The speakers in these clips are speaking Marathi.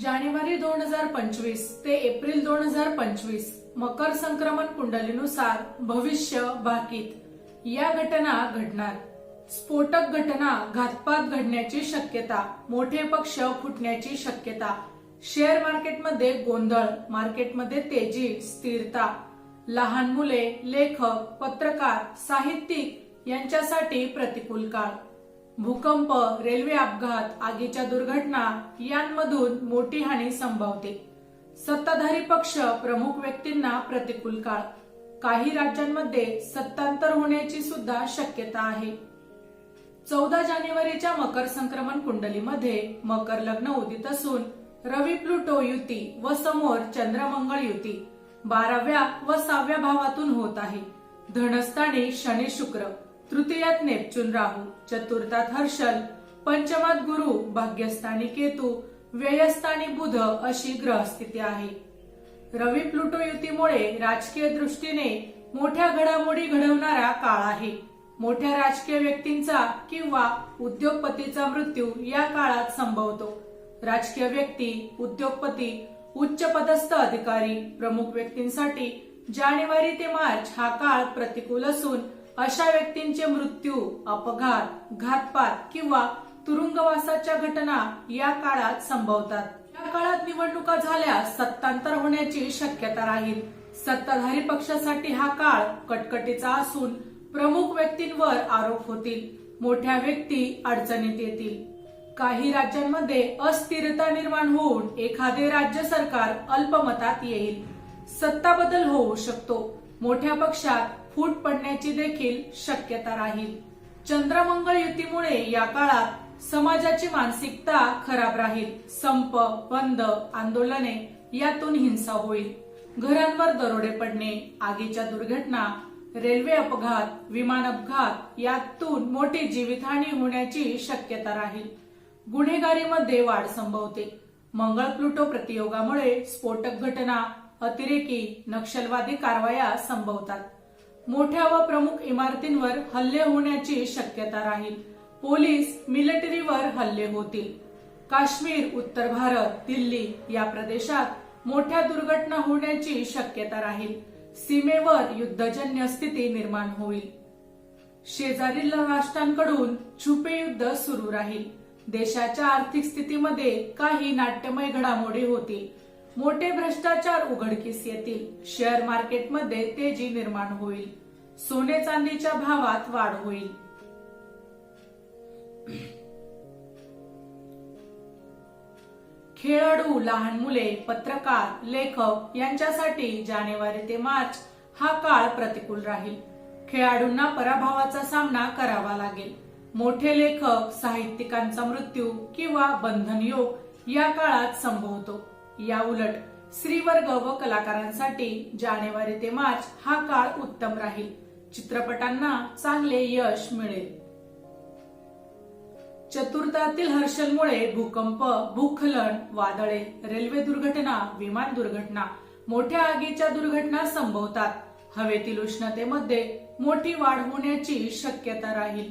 जानेवारी दोन हजार पंचवीस ते एप्रिल दोन हजार पंचवीस मकर संक्रमण कुंडलीनुसार भविष्य भाकीत. या घटना घडणार. स्फोटक घटना घातपात घडण्याची शक्यता मोठे पक्ष फुटण्याची शक्यता. शेअर मार्केटमध्ये गोंधळ मार्केटमध्ये तेजी स्थिरता. लहान मुले लेखक पत्रकार साहित्यिक यांच्यासाठी प्रतिकूल काळ. भूकंप रेल्वे अपघात आगीच्या दुर्घटना यांमधून मोठी हानी संभवते. सत्ताधारी पक्ष प्रमुख व्यक्तींना प्रतिकूल काळ. काही राज्यांमध्ये सत्तांतर होण्याची सुद्धा शक्यता आहे. चौदा जानेवारीच्या मकर संक्रमण कुंडलीमध्ये मकर लग्न उदित असून रवी प्लुटो युती व समोर चंद्रमंगळ युती बाराव्या व सहाव्या भावातून होत आहे. धनस्थानी शनी शुक्र. तृतीयात नेपच्यून राहू चतुर्थात हर्षल पंचमात गुरु भाग्यस्थानी केतू व्ययस्थानी बुध अशी ग्रहस्थिती आहे. रवी प्लुटो युतीमुळे राजकीय दृष्टीने मोठ्या घडामोडी घडवणारा काळ आहे. मोठ्या राजकीय व्यक्तींचा किंवा उद्योगपतीचा मृत्यू या काळात संभवतो. राजकीय व्यक्ती उद्योगपती उच्च पदस्थ अधिकारी प्रमुख व्यक्तींसाठी जानेवारी ते मार्च हा काळ प्रतिकूल असून अशा व्यक्तींचे मृत्यू अपघात घातपात किंवा तुरुंगवासाच्या घटना या काळात संभवतात. या काळात निवडणुका झाल्यास सत्तांतर होण्याची शक्यता राहील. सत्ताधारी पक्षासाठी हा काळ कटकटीचा असून प्रमुख व्यक्तींवर आरोप होतील. मोठ्या व्यक्ती अडचणीत येतील. काही राज्यांमध्ये अस्थिरता निर्माण होऊन एखादे राज्य सरकार अल्पमतात येईल. सत्ता बदल होऊ शकतो. मोठ्या पक्षात फूट पडण्याची देखील शक्यता राहील. चंद्रमंगळ युतीमुळे या काळात समाजाची मानसिकता खराब राहील. संप बंद आंदोलने यातून हिंसा होईल. घरांवर दरोडे पडणे आगीच्या दुर्घटना रेल्वे अपघात विमान अपघात यातून मोठी जीवितहानी होण्याची शक्यता राहील. गुन्हेगारीमध्ये वाढ संभवते. मंगळ प्लुटो प्रतियोगामुळे स्फोटक घटना अतिरेकी नक्षलवादी कारवाया संभवतात. मोठ्या व प्रमुख इमारतींवर हल्ले होण्याची शक्यता राहील. पोलीस मिलिटरीवर हल्ले होतील. काश्मीर उत्तर भारत दिल्ली या प्रदेशात मोठ्या दुर्घटना होण्याची शक्यता राहील. सीमेवर युद्धजन्य स्थिती निर्माण होईल. शेजारील राष्ट्रांकडून छुपे युद्ध सुरू राहील. देशाच्या आर्थिक स्थितीमध्ये काही नाट्यमय घडामोडी होतील. मोठे भ्रष्टाचार उघडकीस येतील. शेअर मार्केटमध्ये तेजी निर्माण होईल. सोने चांदीच्या भावात वाढ होईल. खेळाडू लहान मुले पत्रकार लेखक यांच्यासाठी जानेवारी ते मार्च हा काळ प्रतिकूल राहील. खेळाडूंना पराभवाचा सामना करावा लागेल. मोठे लेखक साहित्यिकांचा मृत्यू किंवा बंधन योग या काळात संभवतो. या उलट श्रीवर्ग व कलाकारांसाठी जानेवारी ते मार्च हा काळ उत्तम राहील. चित्रपटांना चांगले यश मिळेल. चतुर्थातील हर्षलमुळे भूकंप भूखलन वादळे रेल्वे दुर्घटना विमान दुर्घटना मोठ्या आगीच्या दुर्घटना संभवतात. हवेतील उष्णतेमध्ये मोठी वाढ होण्याची शक्यता राहील.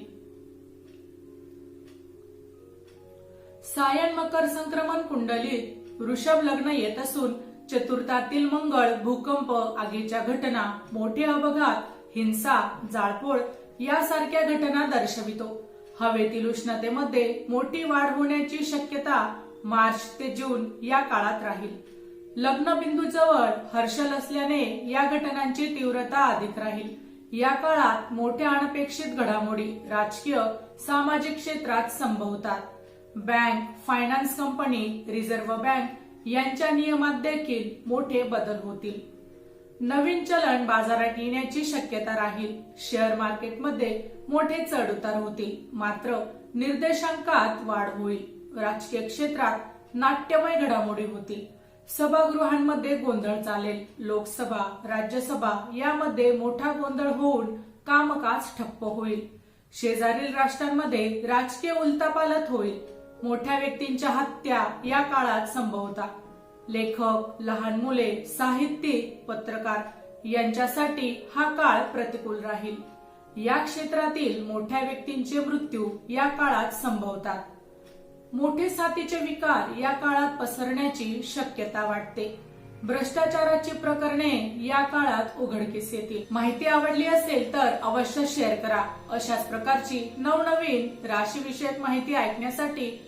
सायन मकर संक्रमण कुंडलीत वृषभ लग्न येत असून चतुर्थातील मंगळ भूकंप आगीच्या घटना मोठे अपघात हिंसा जाळपोळ यासारख्या घटना दर्शवितो. हवेतील उष्णतेमध्ये मोठी वाढ होण्याची शक्यता मार्च ते जून या काळात राहील. लग्न बिंदूजवळ हर्षल असल्याने या घटनांची तीव्रता अधिक राहील. या काळात मोठ्या अनपेक्षित घडामोडी राजकीय सामाजिक क्षेत्रात संभवतात. Bank finance company reserve bank यांच्या नियमात देखील मोठे बदल होतील. नवीन चलन बाजारात येण्याची शक्यता राहील. शेअर मार्केटमध्ये मोठे चढ उतार होतील. मात्र निर्देशांकात वाढ होईल. राजकीय क्षेत्रात नाट्यमय घडामोडी होतील. सभागृहांमध्ये गोंधळ चालेल. लोकसभा राज्यसभा यामध्ये मोठा गोंधळ होऊन कामकाज ठप्प होईल. शेजारील राष्ट्रांमध्ये राजकीय उलतापालत होईल. मोठ्या व्यक्तींच्या हत्या या काळात संभवतात लेखक लहान मुले साहित्यिक पत्रकार यांच्यासाठी हा काळ प्रतिकूल राहील. या क्षेत्रातील मोठ्या व्यक्तींचे मृत्यू या काळात संभवतात. मोठे साथीचे विकार या काळात पसरण्याची शक्यता वाटते. भ्रष्टाचाराची प्रकरणे या काळात उघडकीस येतील. माहिती आवडली असेल तर अवश्य शेअर करा. अशाच प्रकारची नवनवीन राशीविषयक माहिती ऐकण्यासाठी